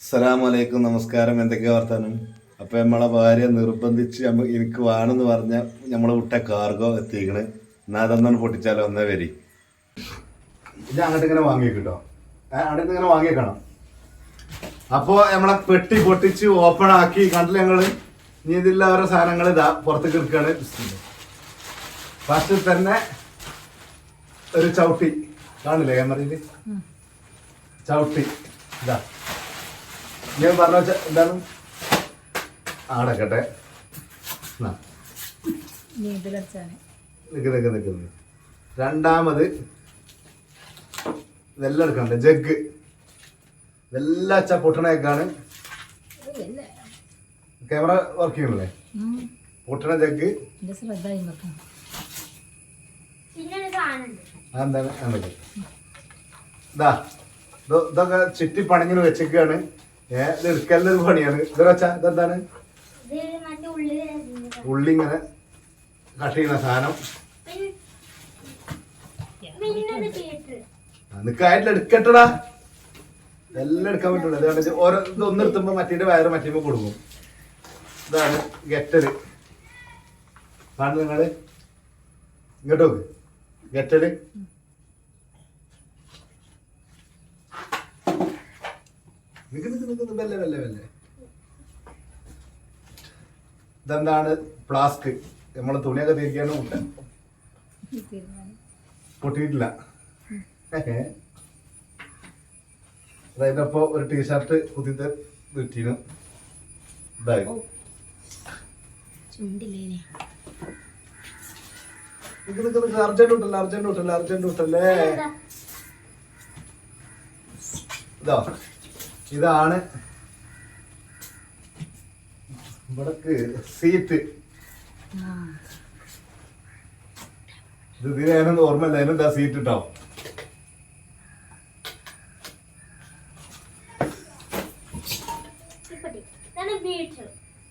അസ്സലാമലൈക്കും നമസ്കാരം. എന്തൊക്കെയാ വർത്താനം? അപ്പൊ നമ്മളെ ഭാര്യ നിർബന്ധിച്ച് എനിക്ക് വേണമെന്ന് പറഞ്ഞ നമ്മളെ വിട്ട കാർഗോ എത്തിക്കണ്. എന്നാ അതൊന്നാണ് പൊട്ടിച്ചാലോ? ഒന്നേ വരി. ഇത് അങ്ങോട്ട് ഇങ്ങനെ വാങ്ങിയേക്കിട്ടോ അങ്ങോട്ട് ഇങ്ങനെ വാങ്ങിയേക്കണം. അപ്പോൾ നമ്മളെ പെട്ടി പൊട്ടിച്ച് ഓപ്പൺ ആക്കി കണ്ടില്ല ഞങ്ങൾ ഇനി ഇതില്ല ഓരോ സാധനങ്ങൾ ഇതാ പുറത്തേക്ക് എടുക്കുകയാണ് ഫസ്റ്റ് തന്നെ ഒരു ചവിട്ടി കാണില്ലേ ക്യാമറയിൽ? ചവിട്ടി ഇതാ. ഞാൻ പറഞ്ഞ വെച്ച എന്താണ്? ആടക്കട്ടെ. നിക്ക് നിക്ക്. രണ്ടാമത് ഇതെല്ലാം എടുക്കണ്ട. ജഗ്. ഇതെല്ലാം അച്ഛ പൊട്ടണേക്കാണ് ക്യാമറ വർക്ക് ചെയ്യണല്ലേ പൊട്ടണ ജഗ് ശ്രദ്ധ അതെന്താണ്? അതൊക്കെ ഇതാ ഇത് ഇതൊക്കെ ചുറ്റി പണിഞ്ഞിന് വെച്ചേക്കാണ്. ഏഹ് ഇത് എടുക്കലൊരു പണിയാണ്. ഇത് വെച്ചാ ഇതെന്താണ്. ഉള്ളി ഇങ്ങനെ കട്ട് ചെയ്യുന്ന സാധനം. നിക്കായിട്ടില്ല എടുക്കട്ടടാ. എല്ലാം എടുക്കാൻ പറ്റുള്ളൂ. അതുകൊണ്ട് ഓരോ ഇത് ഒന്നെടുത്തുമ്പോ മറ്റേ വയറ് മറ്റേ കൊടുക്കും. ഇതാണ് ഗെറ്റര് കാണുന്നു നിങ്ങൾ. ഇങ്ങോട്ട് നോക്ക്. വെല്ലേ ഇതെന്താണ്? ഫ്ലാസ്ക്. നമ്മളെ തുണിയൊക്കെ തിരിക്കാനും ഉണ്ട്. പൊട്ടിയിട്ടില്ല. അതിനപ്പോ ഒരു ടീഷർട്ട് കുത്തിട്ട് കിട്ടീനു ഇതായി. ചുണ്ടില്ലേ നിക്ക് നിക്ക് നിക്ക് അർജന്റ് വിട്ടല്ലേ അർജന്റ് വിട്ടല്ലേ അർജന്റ് വിട്ടല്ലേ ഇതാ ഇതാണ് ഇവിടക്ക് സീറ്റ് ഇത് ഇതിനൊന്നും ഓർമ്മയില്ല. അതിനെന്താ സീറ്റ് ഇട്ടോ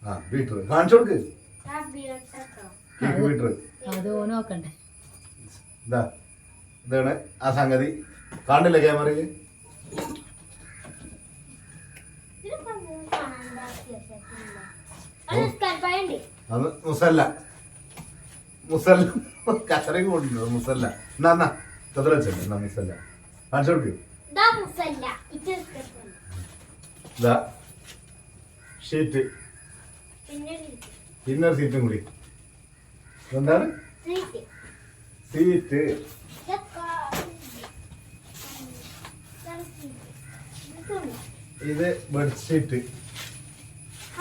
ആ ബീറ്റർ കാണിച്ചു കൊടുക്ക്. കേക്ക് ബീറ്റർ അത് ഓൻ നോക്കണ്ടേ. ഇതാ ഇതാണ് ആ സംഗതി. കാണില്ല ക്യാമറയിൽ. അത് മുസല്ല. മുസല്ല. മുസല്ല. എന്നാ എന്നാ വെച്ചല്ലേ എന്നാ കാണിച്ചു കൊടുക്ക്. ഷീറ്റ്. സീറ്റും കൂടി. എന്താണ് സീറ്റ്. ഇത് ബെഡ്ഷീറ്റ്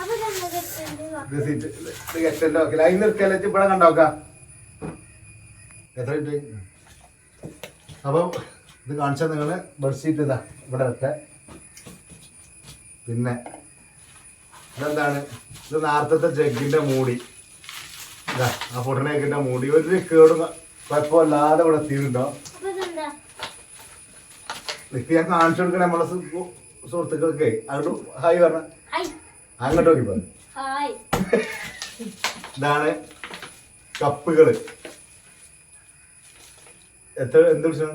ഇത് നോക്കാം? സീറ്റ് ഇത് ഗസ്റ്റന്റെ നോക്കില്ല. അതിന് നിർക്കല്ലേ ഇവിടെ കണ്ടോക്കാം എത്ര അപ്പം ഇത് കാണിച്ചാൽ നിങ്ങൾ ബെഡ്ഷീറ്റ് ഇതാ. ഇവിടെ വെക്കെ പിന്നെ ഇതെന്താണ്? ഇത് നേരത്തെ ജഗ്ഗിന്റെ മൂടി. ആ പൊട്ടണേക്കിന്റെ മുടി. ഒരു കേടും കുഴപ്പമില്ലാതെ ഇവിടെ എത്തിയിട്ടുണ്ടോ. ഇതെന്താ? നിക്ക് ഞാൻ കാണിച്ചു കൊടുക്കണേ നമ്മളെ സുഹൃത്തുക്കൾക്കേ. അങ്ങോട്ട് ഹായ് പറഞ്ഞ. അങ്ങോട്ട് നോക്കി പറഞ്ഞു. ഇതാണ് കപ്പുകൾ. എത്ര എന്ത് പിടിച്ചാണ്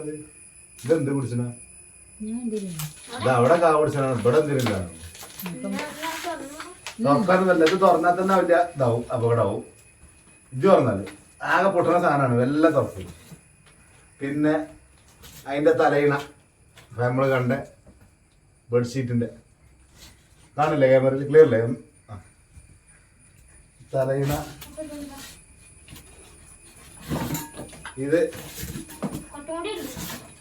ഇത് എന്ത് എന്തിനാ ഇത് അവിടെ കാ പിടിച്ചാണ് ഇവിടെ എന്തിനാണ് തുറക്കാനൊന്നല്ല ഇത് തുറന്നാൽ തന്നെ അവന്റെ ഇതാവും അപകടമാവും. ഇത് പറഞ്ഞാൽ ആകെ പൊട്ടുന്ന സാധനമാണ് വല്ല തുറക്കും പിന്നെ അതിന്റെ തലയിണ. നമ്മൾ കണ്ട ബെഡ്ഷീറ്റിന്റെ കാണില്ലേ? ക്യാമറയിൽ ക്ലിയർ അല്ലേ? തലയിണ. ഇത്.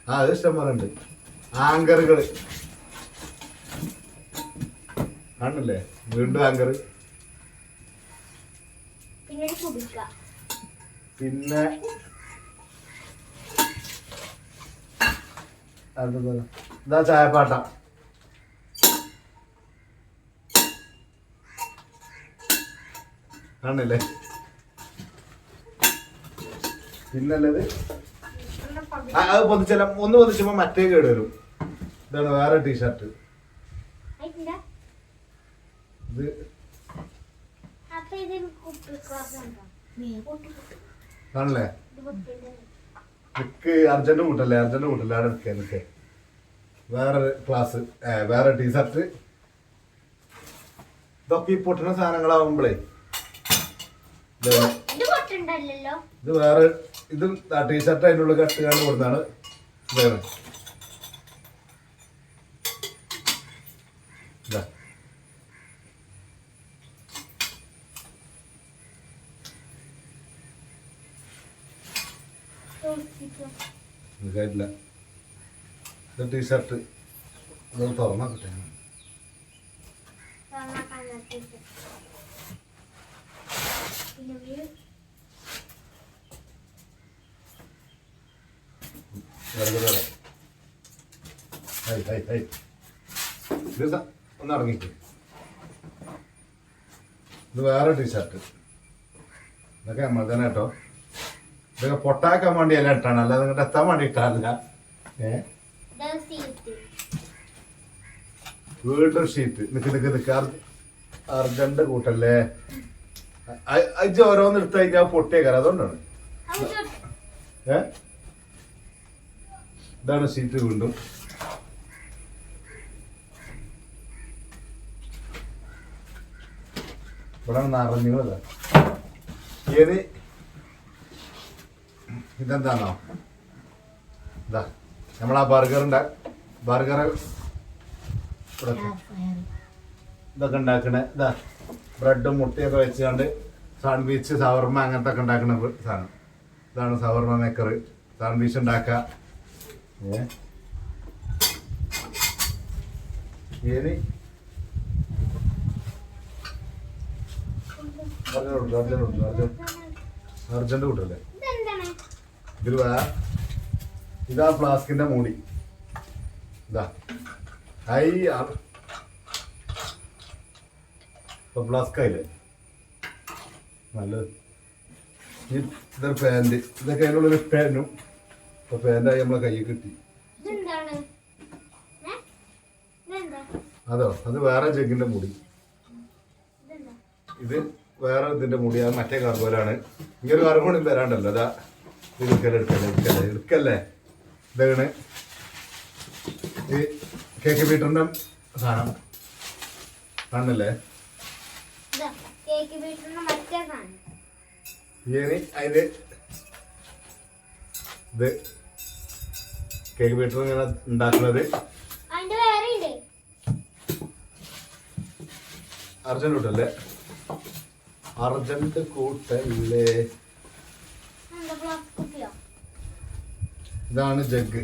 ആ അത് ഇഷ്ടം പോലെ ഉണ്ട്. ആങ്കറുകൾ കാണില്ലേ? വീണ്ടും ആങ്കർ പിന്നെ എന്താ ഇതാ ചായപ്പാട്ട. കാണില്ലേ പിന്നല്ലത്. അത് പൊതിച്ചാൽ ഒന്ന് പൊതിച്ചപ്പോ മറ്റേ കേട് വരും. ഇതാണ് വേറെ ടീഷർട്ട്? ഇത് അപ്പൊ ഇതിൽ കുപ്പി ക്ലാസ് ഉണ്ടോ? പൊട്ടി പൊട്ടി. കാണില്ലേ ഇത് പൊട്ടിയിട്ടുണ്ട്. നിക്ക് അർജന്റ് കൂട്ടല്ലേ? അർജന്റ് കൂട്ടല്ലേ? അവിടെ നിൽക്കേ നിൽക്കേ വേറെ ക്ലാസ് വേറെ ടീഷർട്ട് ഇതൊക്കെ ഈ പൊട്ടുന്ന സാധനങ്ങളാവുമ്പോഴേ ഇത് വേറെ ഇത് ടീഷർട്ട് അതിനുള്ള കട്ട് കൊടുത്താണ് വേറെ ഇതാ ഇതായിട്ടില്ല. ഇത് ടീഷർട്ട് ഇതൊന്ന് തുറന്നാ കിട്ടേ പിന്നെ ഒരു വെറുതെ വേറെ ഹൈ. ഹൈ ഹൈ ഒന്ന് ഇറങ്ങിക്ക്. ഇത് വേറെ ടീഷർട്ട് ഇതൊക്കെ നമ്മൾ തന്നെ കേട്ടോ. ഇതൊക്കെ പൊട്ടാക്കാൻ വേണ്ടി അല്ല ഇട്ടാണ്. അല്ലാതെ ഇങ്ങോട്ട് എത്താൻ വേണ്ടി ഇട്ടാല്ല വീണ്ടും ഷീറ്റ്. നിക്ക് നിക്ക് നിക്ക്. അർജന്റ് കൂട്ടല്ലേ? അജ്ജ ഓരോന്ന് എടുത്തു കഴിഞ്ഞാൽ പൊട്ടിയേക്കാരം. അതുകൊണ്ടാണ്. ഏ? ഇതാണ് ഷീറ്റ് വീണ്ടും. ഇവിടെ നിറഞ്ഞതാ ഏത്? ഇതെന്താണോ? ഇതാ നമ്മളാ ഉണ്ടാ ബർഗർ ഇതൊക്കെ ഉണ്ടാക്കണേ. ഇതാ ബ്രെഡും മുട്ടയൊക്കെ വെച്ചുകൊണ്ട് സാൻഡ്വിച്ച് സവർമ അങ്ങനത്തെ ഒക്കെ ഉണ്ടാക്കുന്ന സാധനം. ഇതാണ് സവർമ മേക്കർ സാൻഡ്വിച്ച് ഏത്? അർജന്റ് കൂട്ടല്ലേ ഇതിൽ വേറെ ഇതാ ഫ്ലാസ്കിന്റെ മൂടി. ഇതാ. ആ- ഇപ്പൊ ഫ്ലാസ്ക് ആയില്ലേ നല്ലത് ഇതൊരു പാന്റ്. ഇതൊക്കെ അതിനുള്ളൊരു പാന്റും. ഇപ്പൊ പാന്റായി നമ്മളെ കയ്യിൽ കിട്ടി. അതോ അത് വേറെ ജഗ്ഗിന്റെ മുടി. ഇത് വേറെ ഇതിന്റെ മുടി. അത് മറ്റേ കാർഗോലാണ് ഇങ്ങനെ കാർഗോളും വരാണ്ടല്ലോ. അതാ ഇത്. എടുക്കല്ലേ എടുക്കല്ലേ? എടുക്കല്ലേ? എടുക്കല്ലേ? ഇതാണ് ഈ കേക്ക് ബീറ്ററിന്റെ സാധനം. കാണുന്നില്ലേ ഇനി അതിന് ഇത് കേക്ക് ബീറ്റർ ഇങ്ങനെ ഉണ്ടാക്കുന്നത്. അർജന്റ് കൂട്ടല്ലേ അർജന്റ് കൂട്ടല്ലേ? ഇതാണ് ജഗ്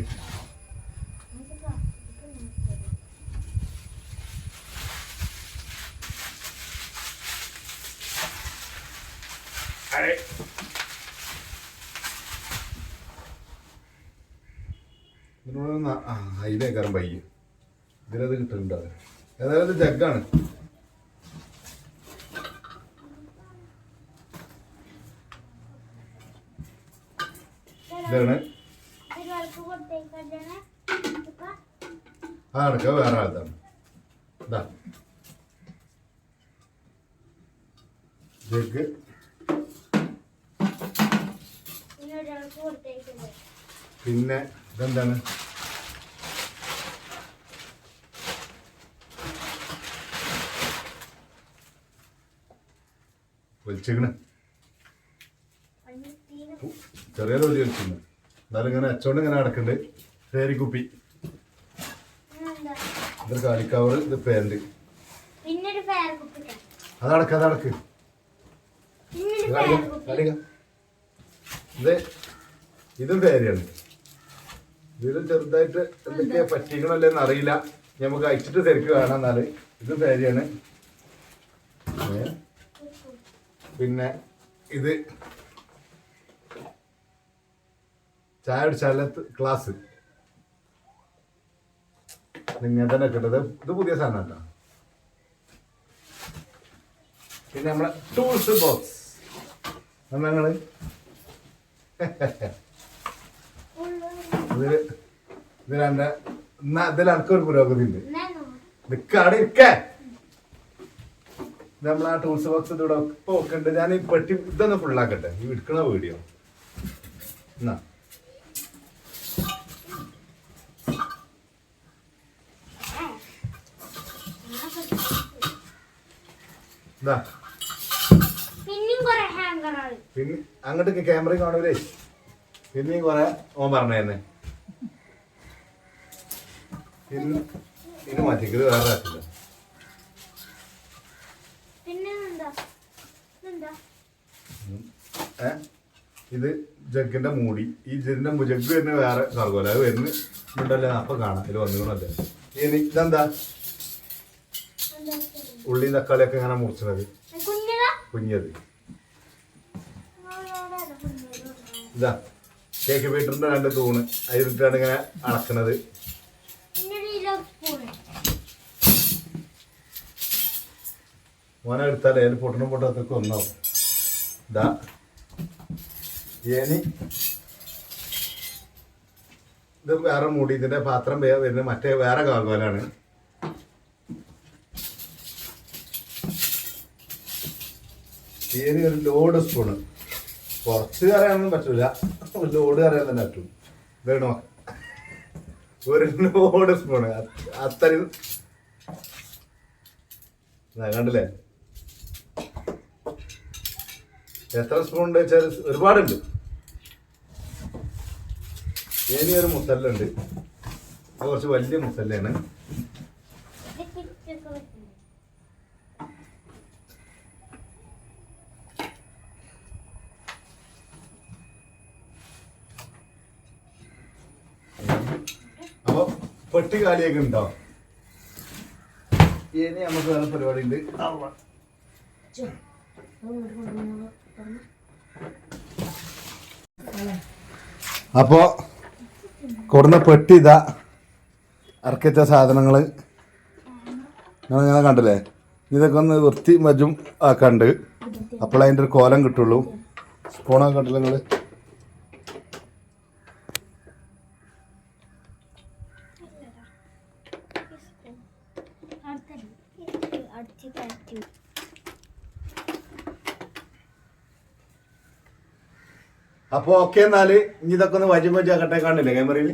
ഇതിനോട് അതിലേക്കാരം പയ്യ ഇതിലത് കിട്ടുന്നുണ്ട് അത്. ഏതായാലും ജഗ്ഗാണ് ആ അടക്ക വേറെ ആളതാണ് ഇതാ ജഗ്. പിന്നെ ഇതെന്താണ്? വലിച്ചിക്കണ് തീരെ ചെറിയ തൊലി വലിച്ചിരുന്നു എന്നാലും ഇങ്ങനെ അച്ചോണ്ട് ഇങ്ങനെ അടക്കുന്നുണ്ട് തേരിക്കുപ്പി. എന്താ ഇതൊരു കാലിക്കവർ ഇത് പാന്റ് അതടക്ക് അതടക്ക്. ഇത്. ഇത് ഇതും പേരിയാണ് ഇതിൽ ചെറുതായിട്ട് എന്തൊക്കെയാ പറ്റിക്കണല്ലേന്ന് അറിയില്ല നമുക്ക് അയച്ചിട്ട് തിരക്ക് കാണാം എന്നാൽ. ഇത് പേരാണ് പിന്നെ ഇത്. ചായ കുടിച്ചാല ക്ലാസ് ഇങ്ങനെ തന്നെ കിട്ടത് ഇത് പുതിയ സാധനം കേട്ടോ പിന്നെ നമ്മളെ ടൂൾസ് ബോക്സ് എന്നാ നിങ്ങൾ? ഇതിൽ എന്റെ എന്നാ ഇതിൽ എനിക്കൊരു പുരോഗതി ഉണ്ട്. നിക്കാടെ ഇരിക്കേ. നമ്മൾ ആ ടൂൾസ് ബോക്സ് ഇതിവിടെ ഇപ്പൊ വെക്കണ്ട് ഞാൻ ഈ പെട്ടി ഇതൊന്ന് ഫുള്ളാക്കട്ടെ ഈ എടുക്കണ വീഡിയോ. എന്നാ. ഇതാ പിന്നെ അങ്ങോട്ട് ക്യാമറ കാണൂലേ? പിന്നെയും കുറെ ഓൻ പറഞ്ഞേന്ന്. പിന്നെ ഇത് മാറ്റിക്കത് വേറെ ആക്കില്ല. ഇത് ജഗ്ഗിന്റെ മൂടി. ഈ ജഗ്ഗിന്റെ ജഗ് വരുന്ന വേറെ സർഗോല. അത് വരുന്ന ഉണ്ടല്ലേ അപ്പൊ കാണാം. ഇത് വന്നുകൊണ്ടല്ലേ ഇനി ഇതെന്താ? ഉള്ളി തക്കാളിയൊക്കെ ഇങ്ങനെ മുറിച്ചത്. കുഞ്ഞതാ. ഇതാ കേക്ക് വീട്ടിന്റെ രണ്ട് തൂണ്. അതിലിട്ടാണ് ഇങ്ങനെ അളക്കണത്. മോനെ എടുത്താൽ അതിൽ പൊട്ടണം പൊട്ടത്തൊക്കെ ഒന്നാവും. ഇതാ. ഏനി ഇത് വേറെ മൂടി ഇതിന്റെ പാത്രം വരുന്നത് മറ്റേ വേറെ കാകോലാണ് ഏനി ഒരു ലോഡ് സ്പൂണ് കുറച്ച് കറിയാനൊന്നും പറ്റൂല. ലോഡ് കറിയാൻ തന്നെ പറ്റും. വേണോ? ഒരു ലോഡ് സ്പൂണ് അത്രയും. കണ്ടില്ലേ? എത്ര സ്പൂൺ ഉണ്ട് വെച്ചാൽ ഒരുപാടുണ്ട്. ഇനി ഒരു മുസല്ലുണ്ട്. അത് കുറച്ച് വലിയ മുസല്ലാണ് അപ്പൊ പെട്ടി കാലിയൊക്കെ ഉണ്ടോ? ഇനി നമുക്ക് വേറെ പരിപാടി ഉണ്ട് അപ്പോ കൊടുന്ന പെട്ടി ഇതാ. ഇറക്കിച്ച സാധനങ്ങൾ. നിങ്ങൾ ഞാൻ കണ്ടില്ലേ? ഇതൊക്കെ ഒന്ന് വൃത്തി മജും ആക്കാണ്ട്. അപ്പോൾ അതിന്റെ ഒരു കോലം കിട്ടുള്ളൂ. സ്പൂണൊക്കെ കണ്ടില്ല നിങ്ങൾ? അപ്പോൾ ഓക്കെ എന്നാൽ ഇനി ഇതൊക്കെ ഒന്ന് വജു ചേക്കട്ടെ കാണില്ലേ ക്യാമറയിൽ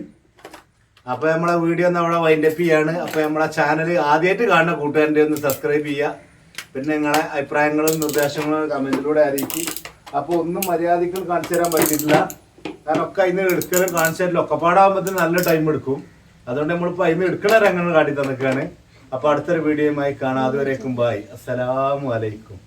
അപ്പോൾ നമ്മളെ വീഡിയോ ഒന്ന് അവിടെ വൈൻഡപ്പ് ചെയ്യാണ്. അപ്പോൾ നമ്മളെ ചാനൽ ആദ്യമായിട്ട് കാണുന്ന കൂട്ടുകാരന്റെ ഒന്ന് സബ്സ്ക്രൈബ് ചെയ്യുക. പിന്നെ നിങ്ങളെ അഭിപ്രായങ്ങളും നിർദ്ദേശങ്ങളും കമന്റിലൂടെ അറിയിക്കും. അപ്പോൾ ഒന്നും മര്യാദയ്ക്ക് കാണിച്ചു തരാൻ പറ്റിയിട്ടില്ല. കാരണം ഒക്കെ അതിന് എടുക്കലും കാണിച്ചു തരില്ല ഒക്കെ പാടാകുമ്പോഴത്തേന് നല്ല ടൈം എടുക്കും. അതുകൊണ്ട് നമ്മളിപ്പോൾ അതിന് എടുക്കണ രംഗങ്ങൾ കാട്ടി തന്നിക്കാണ് അപ്പോൾ അടുത്തൊരു വീഡിയോയുമായി കാണാം. അതുവരേക്കും ബായ് അസ്സലാമു അലൈക്കും.